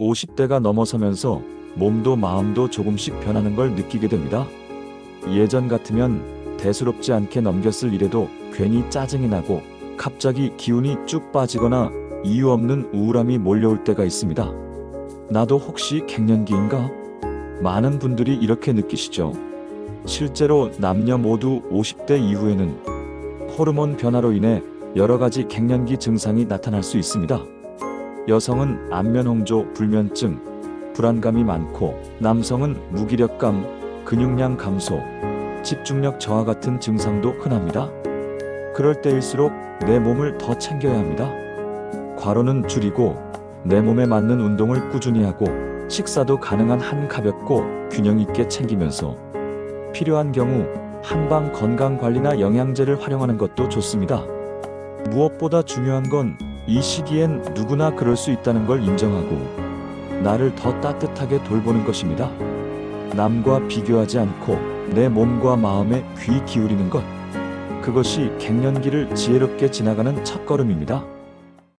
50대가 넘어서면서 몸도 마음도 조금씩 변하는 걸 느끼게 됩니다. 예전 같으면 대수롭지 않게 넘겼을 일에도 괜히 짜증이 나고 갑자기 기운이 쭉 빠지거나 이유 없는 우울함이 몰려올 때가 있습니다. 나도 혹시 갱년기인가? 많은 분들이 이렇게 느끼시죠. 실제로 남녀 모두 50대 이후에는 호르몬 변화로 인해 여러 가지 갱년기 증상이 나타날 수 있습니다. 여성은 안면홍조, 불면증, 불안감이 많고 남성은 무기력감, 근육량 감소, 집중력 저하 같은 증상도 흔합니다. 그럴 때일수록 내 몸을 더 챙겨야 합니다. 과로는 줄이고 내 몸에 맞는 운동을 꾸준히 하고 식사도 가능한 한 가볍고 균형 있게 챙기면서 필요한 경우 한방 건강 관리나 영양제를 활용하는 것도 좋습니다. 무엇보다 중요한 건 이 시기엔 누구나 그럴 수 있다는 걸 인정하고 나를 더 따뜻하게 돌보는 것입니다. 남과 비교하지 않고 내 몸과 마음에 귀 기울이는 것. 그것이 갱년기를 지혜롭게 지나가는 첫걸음입니다.